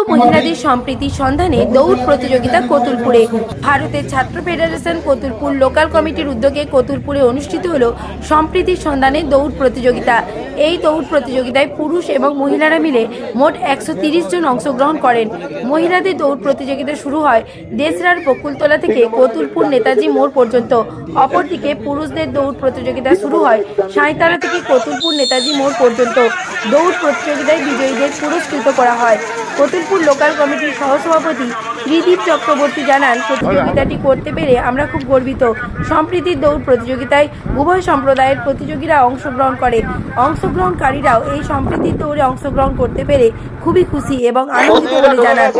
ও মহিলাদের সম্প্রীতির সন্ধানে দৌড় প্রতিযোগিতা কতুলপুরে। ভারতের ছাত্র ফেডারেশন কতুলপুর লোকাল কমিটির উদ্যোগে কতুলপুরে অনুষ্ঠিত হল সম্প্রীতির সন্ধানে দৌড় প্রতিযোগিতা। এই দৌড় প্রতিযোগিতায় পুরুষ এবং মহিলারা মিলে মোট একশো জন অংশগ্রহণ করেন। মহিলাদের দৌড় প্রতিযোগিতা শুরু হয় দেশরার বকুলতলা থেকে কতুলপুর নেতাজি মোড় পর্যন্ত। অপরদিকে পুরুষদের দৌড় প্রতিযোগিতা শুরু হয় সাঁইতারা থেকে কতুলপুর নেতাজি মোড় পর্যন্ত। দৌড় প্রতিযোগিতায় বিজয়ীদের পুরস্কৃত করা হয়। কতুলপুর লোকাল কমিটির সহসভাপতি ত্রিদীপ চক্রবর্তী জানান, প্রতিযোগিতাটি করতে পেরে আমরা খুব গর্বিত। সম্প্রীতির দৌড় প্রতিযোগিতায় উভয় সম্প্রদায়ের প্রতিযোগীরা অংশগ্রহণ করে। অংশগ্রহণকারীরাও এই সম্প্রীতির দৌড়ে অংশগ্রহণ করতে পেরে খুবই খুশি এবং আনন্দিত বলে জানান।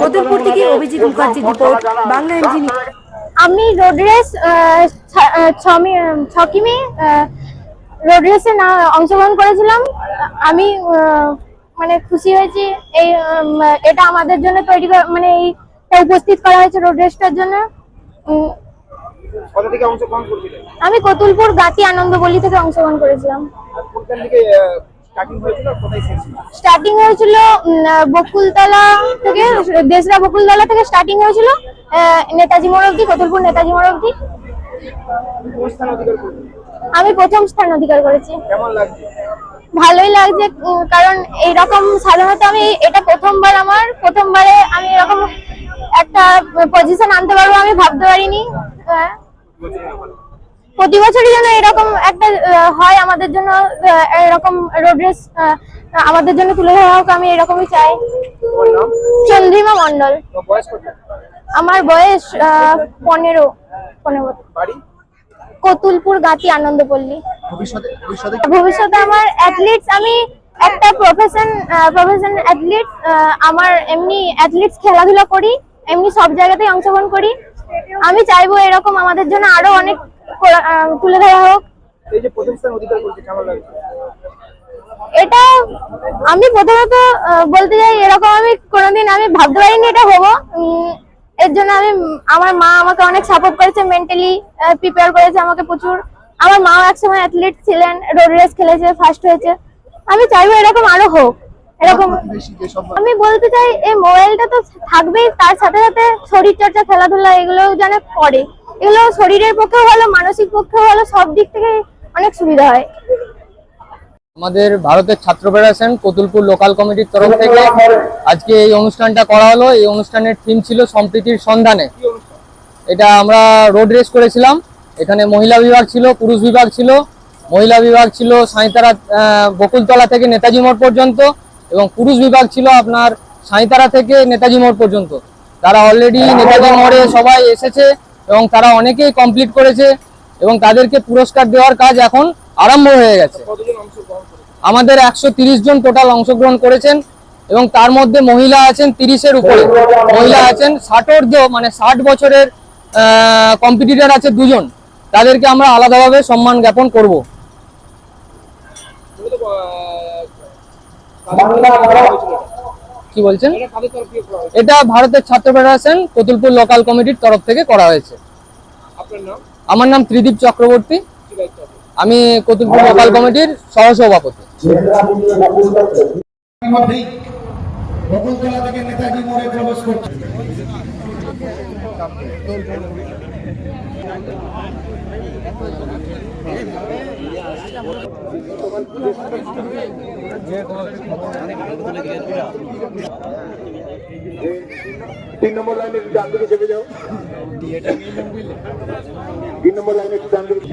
কতুলপুর থেকে অভিজিৎ মুখার্জি রিপোর্ট, বাংলা আমি রোড রেস ছ কিমি রোড রেসে অংশগ্রহণ করেছিলাম। আমি মানে খুশি হয়েছি। এই এটা আমাদের জন্য তৈরি মানে এইটা উপস্থিত করা হয়েছে রোড রেসটার জন্য। আমি কতুলপুর গাতি আনন্দবল্লী থেকে অংশগ্রহণ করেছিলাম। স্টার্টিং হয়েছিল বকুলতলা থেকে দেশরা বকুলতলা থেকে স্টার্টিং হয়েছিল নেতাজি মোড় অব্দি কতুলপুর নেতাজি মোড় অব্দি আমি প্রথম স্থান অধিকার করেছি। কেমন লাগছে? ভালোই লাগছে কারণ এইরকম সাধারণত আমি এটা প্রথমবার আমার প্রথমবারে আমি এরকম একটা পজিশন আনতে পারব আমি ভাবতে পারিনি। আহ, প্রতি বছরই যেন এরকম একটা হয় আমাদের জন্য এরকম রোড রেস আমাদের জন্য তুলে ধরা হোক আমি এরকমই চাই। চন্দ্রিমা মন্ডল আমার বয়স পনেরো পনেরো কতুলপুর গাতি আনন্দপল্লী ভবিষ্যতে ভবিষ্যতে আমার অ্যাথলিটস আমি একটা প্রফেশন প্রফেশন অ্যাথলিট আমার এমনি অ্যাথলিটস খেলাধুলা করি এমনি সব জায়গাতেই অংশগ্রহণ করি। আমি চাইব এরকম আমাদের জন্য আরও অনেক তুলে ধরা হোক। এটা আমি প্রথমত বলতে চাই এরকম আমি কোনোদিন আমি ভাবতে পারিনি এটা হব। এর জন্য আমি আমার মা আমাকে অনেক সাপোর্ট করেছে মেন্টালি প্রিপেয়ার করেছে আমাকে প্রচুর। আমার মাও একসময় অ্যাথলিট ছিলেন রোড রেস খেলেছে ফার্স্ট হয়েছে। আমি চাইব এরকম আরও হোক এরকম আমি বলতে চাই এই মোবাইলটা তো থাকবেই তার সাথে সাথে শরীর চর্চা খেলাধুলা এগুলো যেন করে। এগুলো শরীরের পক্ষেও ভালো মানসিক পক্ষেও ভালো সব দিক থেকে অনেক সুবিধা হয়। আমাদের ভারতের ছাত্র ফেডারেশন কতুলপুর লোকাল কমিটির তরফ থেকে আজকে এই অনুষ্ঠানটা করা হলো। এই অনুষ্ঠানের থিম ছিল সম্প্রীতির সন্ধানে। এটা আমরা রোড রেস করেছিলাম। এখানে মহিলা বিভাগ ছিল, পুরুষ বিভাগ ছিল। মহিলা বিভাগ ছিল সাঁইতারা বকুলতলা থেকে নেতাজি মোড় পর্যন্ত এবং পুরুষ বিভাগ ছিল আপনার সাঁইতারা থেকে নেতাজি মোড় পর্যন্ত। তারা অলরেডি নেতাজি মোড়ে সবাই এসেছে এবং তারা অনেকেই কমপ্লিট করেছে। এবং তাদেরকে পুরস্কার দেওয়ার কাজ এখন আরম্ভ হয়ে গেছে। আমাদের একশো জন টোটাল অংশগ্রহণ করেছেন এবং তার মধ্যে মহিলা আছেন তিরিশের উপরে। মহিলা আছেন ষাটোর্ধ মানে ষাট বছরের কম্পিটিটর আছে দুজন। তাদেরকে আমরা আলাদাভাবে সম্মান জ্ঞাপন করব? কি বলছেন? এটা ভারতের ছাত্র ফেডারেশন কতুলপুর লোকাল কমিটির তরফ থেকে করা হয়েছে। আপনার নাম? আমার নাম ত্রিদীপ চক্রবর্তী। আমি কতুলপুর লোকাল কমিটির সহসভাপতি। নেতাজি মোড়ে প্রবেশ তিন নম্বর লাইনে ডান দিকে চেপে যাও। তিন নম্বর লাইনে ডান দিকে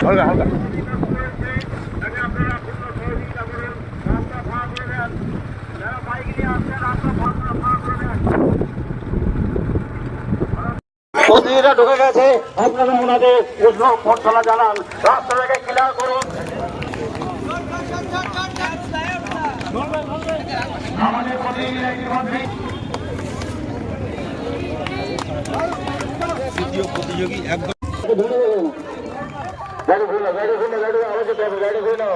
হালকা। ঢুকে গেছে। আপনারা ওনাদের উষ্ণ মর্যাদা জানান। রাস্তাটাকে ক্লিয়ার করুন। গাড়ি গাড়ি গাড়ি গাড়ি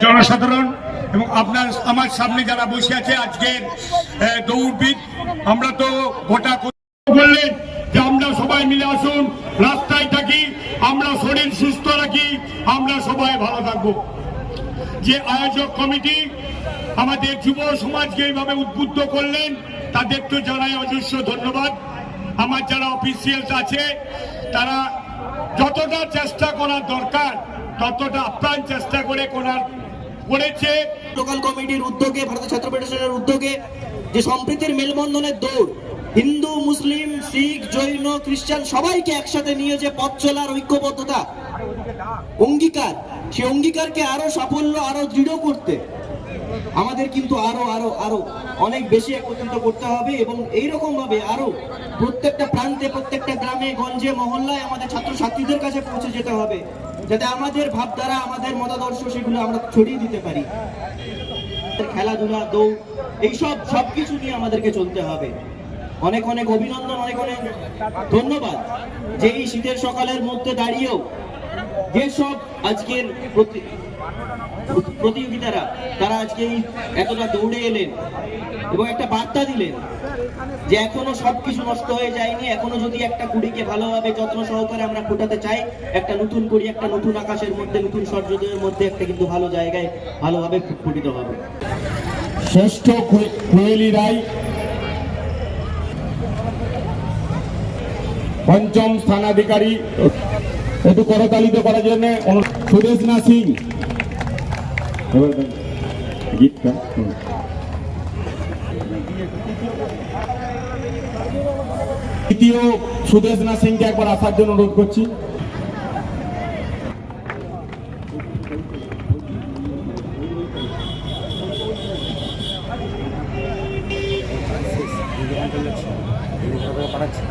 জনসাধারণ এবং আপনার, আমার সামনে যারা বসে আছে আজকের দৌড়বিদ, আমরা তো গোটা বললেন যে আমরা সবাই মিলে আসুন, রাস্তায় থাকি, আমরা শরীর সুস্থ রাখি, আমরা সবাই ভালো থাকব। যে আয়োজক কমিটি আমাদের যুব সমাজকে এইভাবে উদ্বুদ্ধ করলেন, তাদের তো জানাই অজস্র ধন্যবাদ। আমার যারা অফিসিয়ালস আছে, তারা যতটা চেষ্টা করার দরকার, ততটা আপ্রাণ চেষ্টা করে করার করেছে। লোকাল কমিটির উদ্যোগে ভারতের ছাত্র ফেডারেশনের উদ্যোগে যে সম্প্রীতির মেলবন্ধনের দৌড়, হিন্দু, মুসলিম, শিখ, জৈন, খ্রিস্টান সবাইকে একসাথে নিয়ে যে পথ চলার ঐক্যবদ্ধতা, অঙ্গীকার, সেই অঙ্গীকারকে আরও সাফল্য, আরও দৃঢ় করতে আমাদের কিন্তু আরও আরও আরও অনেক বেশি একত্রিত করতে হবে এবং এইরকম ভাবে আরও প্রত্যেকটা প্রান্তে, প্রত্যেকটা গ্রামে, গঞ্জে, মহল্লায় আমাদের ছাত্রছাত্রীদের কাছে পৌঁছে যেতে হবে, যাতে আমাদের ভাবধারা, আমাদের মতাদর্শ সেগুলো আমরা ছড়িয়ে দিতে পারি। খেলাধুলা, দৌড়, এইসব সবকিছু নিয়ে আমাদেরকে চলতে হবে। অনেক অনেক অভিনন্দন, অনেক অনেক ধন্যবাদ। যে এই শীতের সকালের মধ্যে দাঁড়িয়েও যেসব আজকের প্রতি- প্রতিযোগিতারা, তারা আজকে এতটা দৌড়ে এলেন এবং একটা বার্তা দিলেন যে এখনও সবকিছু নষ্ট হয়ে যায়নি, এখনও যদি একটা কুড়িকে ভালোভাবে যত্ন সহকারে আমরা ফোটাতে চাই, একটা নতুন কুড়ি, একটা নতুন আকাশের মধ্যে, নতুন সূর্যোদয়ের মধ্যে, একটা কিন্তু ভালো জায়গায় ভালোভাবে ফুটিত হবে। ষষ্ঠ কোয়েলি রায় পঞ্চম স্থানাধিকারী, একটু করতালিত করার জন্য সুদেশনা সিং এবার গীতটা। তৃতীয় সুদেশনা সিংকে একবার আসার জন্য অনুরোধ করছি পাঠাচ্ছে